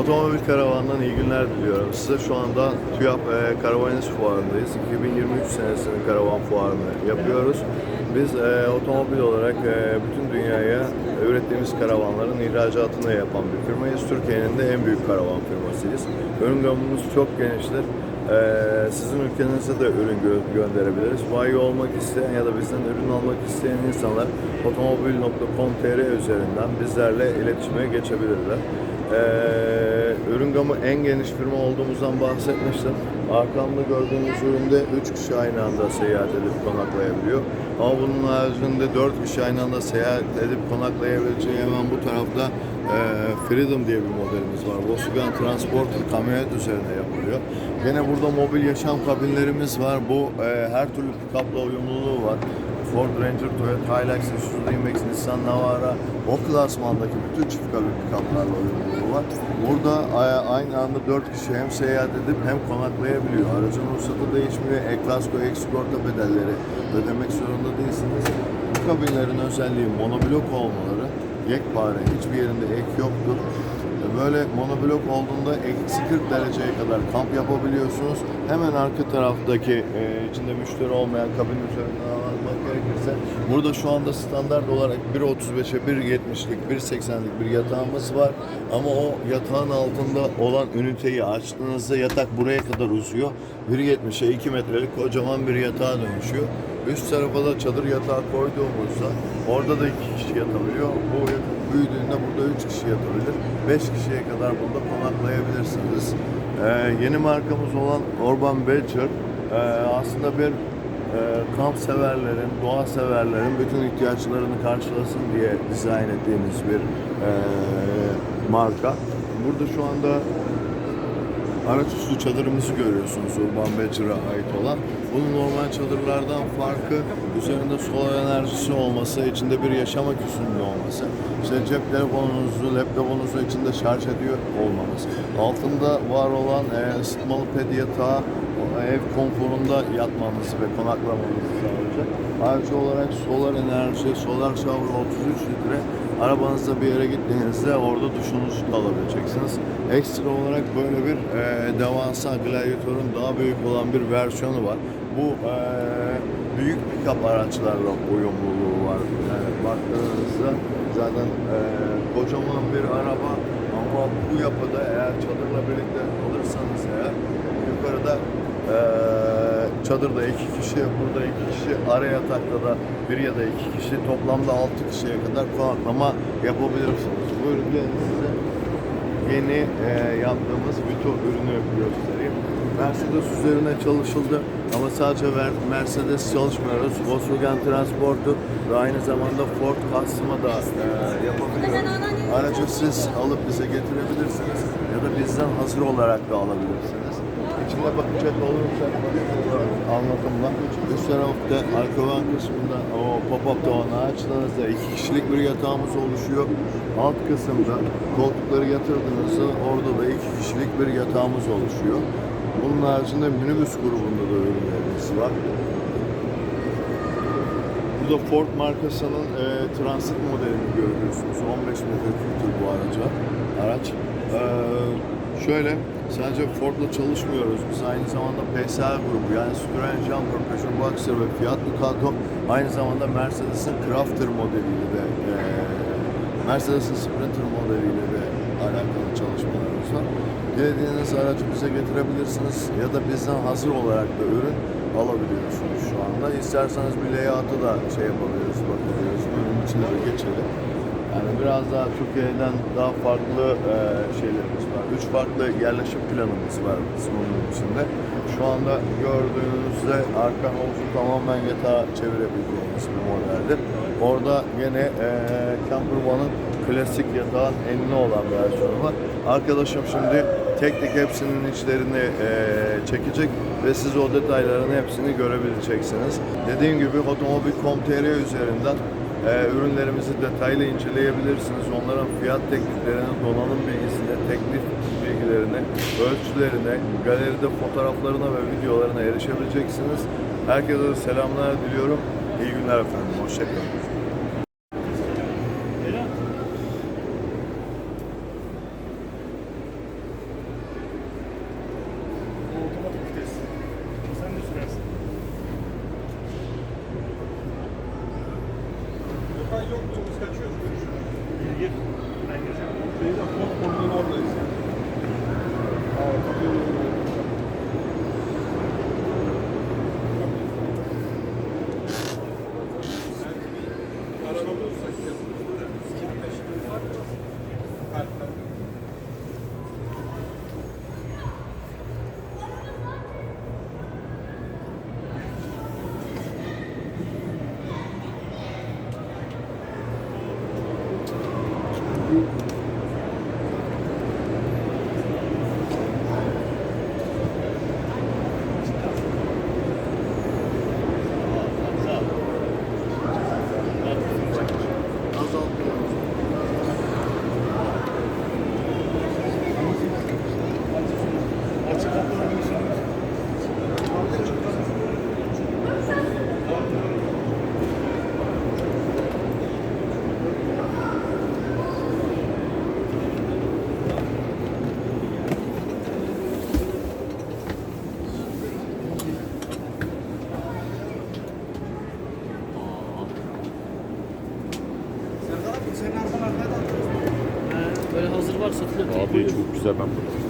Otomobil Karavan'dan iyi günler diliyorum. Size şu anda TÜYAP e, Karavaniz Fuarı'ndayız. 2023 senesinin karavan fuarını yapıyoruz. Biz e, otomobil olarak e, bütün dünyaya ürettiğimiz karavanların ihracatını yapan bir firmayız. Türkiye'nin de en büyük karavan firmasıyız. Ürün gamımız çok geniştir. E, sizin ülkenize de ürün gö- gönderebiliriz. Bayi olmak isteyen ya da bizden ürün almak isteyen insanlar otomobil.com.tr üzerinden bizlerle iletişime geçebilirler. Ee, ürün gamı en geniş firma olduğumuzdan bahsetmiştim. Arkamda gördüğünüz üründe 3 kişi aynı anda seyahat edip konaklayabiliyor. Ama bunun haricinde 4 kişi aynı anda seyahat edip konaklayabileceği hemen bu tarafta Freedom diye bir modelimiz var. Volkswagen Transporter kamyonet üzerine yapılıyor. Yine burada mobil yaşam kabinlerimiz var. Bu e, her türlü pick-up'la uyumluluğu var. Ford Ranger, Toyota Hilux, Isuzu D-Max, Nissan Navara o klasmandaki bütün çift kabin pick-up'larla uyumluluğu var. Burada a- aynı anda 4 kişi hem seyahat edip hem konaklayabiliyor. Aracın ruhsatı değişmiyor. E-Kasko, ek-sigorta bedelleri ödemek zorunda değilsiniz. Bu kabinlerin özelliği monoblok olmaları. Yekpare, hiçbir yerinde ek yoktur. Böyle monoblok olduğunda eksi 40 dereceye kadar kamp yapabiliyorsunuz. Hemen arka taraftaki e, içinde müşteri olmayan kabin üzerinden anlatmak gerekirse burada şu anda standart olarak 1.35'e 1.70'lik 1.80'lik bir yatağımız var. Ama o yatağın altında olan üniteyi açtığınızda yatak buraya kadar uzuyor. 1.70'e 2 metrelik kocaman bir yatağa dönüşüyor. Üst tarafa da çadır yatağı koyduğumuzda orada da iki kişi yatabiliyor. Bu büyüdüğünde burada üç kişi yatabilir. Beş kişiye kadar burada konaklayabilirsiniz. Ee, yeni markamız olan Urban Venture ee, aslında bir e, kamp severlerin, doğa severlerin bütün ihtiyaçlarını karşılasın diye dizayn ettiğimiz bir e, marka. Burada şu anda Araç üstü çadırımızı görüyorsunuz Urban Venture'a ait olan. Bunun normal çadırlardan farkı üzerinde solar enerjisi olması, içinde bir yaşam aküsünün olması. İşte cep telefonunuzu, laptopunuzu içinde şarj ediyor olmamız. Altında var olan e, ısıtmalı ped yatağı ev konforunda yatmanızı ve konaklamanızı sağlayacak. Ayrıca olarak solar enerji, solar shower 33 litre arabanızda bir yere gittiğinizde orada duşunuzu da alabileceksiniz. Ekstra olarak böyle bir e, devasa Gladiator'un daha büyük olan bir versiyonu var. Bu e, büyük pick-up araçlarla uyumluluğu var. Yani baktığınızda zaten e, kocaman bir araba ama bu yapıda eğer çadırla birlikte alırsanız eğer yukarıda çadırda iki kişi, burada iki kişi, ara yatakta da bir ya da iki kişi, toplamda altı kişiye kadar konaklama yapabilirsiniz. Buyurun gelin size yeni e, yaptığımız bütün ürünü göstereyim. Mercedes üzerine çalışıldı ama sadece Mercedes çalışmıyoruz. Volkswagen Transporter ve aynı zamanda Ford Custom'a da e, yapabiliyoruz. Aracı siz alıp bize getirebilirsiniz ya da bizden hazır olarak da alabilirsiniz. İçine bakacak olursak anlatımla üst tarafta arka van kısmında o pop-up tavanı açtığınızda iki kişilik bir yatağımız oluşuyor. Alt kısımda koltukları yatırdığınızda orada da iki kişilik bir yatağımız oluşuyor. Bunun haricinde minibüs grubunda da ürünlerimiz var. Burada Ford markasının e, Transit modelini görüyorsunuz. 15 metreküptür bu araca. Araç. E, şöyle sadece Ford'la çalışmıyoruz. Biz aynı zamanda PSA grubu yani Citroen Jumper, Peugeot Boxer ve Fiat Ducato aynı zamanda Mercedes'in Crafter modeliyle de e, Mercedes'in Sprinter modeliyle de alakalı çalışmalarımız var. Dilediğiniz aracı bize getirebilirsiniz ya da bizden hazır olarak da ürün alabiliyorsunuz şu anda. İsterseniz bir layout'u da şey yapabiliriz, bakabiliriz. Ürün içine geçelim. Yani biraz daha Türkiye'den daha farklı e, şeylerimiz var. Üç farklı yerleşim planımız var bizim onun içinde. Şu anda gördüğünüzde arka havuzu tamamen yatağa çevirebildiğimiz bir modeldir. Orada yine e, Camper One'ın klasik yatağın enli olan versiyonu var. Arkadaşım şimdi tek tek hepsinin içlerini e, çekecek ve siz o detayların hepsini görebileceksiniz. Dediğim gibi otomobil.com.tr üzerinden e, ürünlerimizi detaylı inceleyebilirsiniz. Onların fiyat tekniklerini, donanım bilgisine, teknik bilgilerine, ölçülerine, galeride fotoğraflarına ve videolarına erişebileceksiniz. Herkese selamlar diliyorum. İyi günler efendim. Hoşçakalın. Oradan oradayız. Araba bulursak yanımızda. Kartlar. Böyle hazır var satılıyor. Abi çok güzel ben bunu.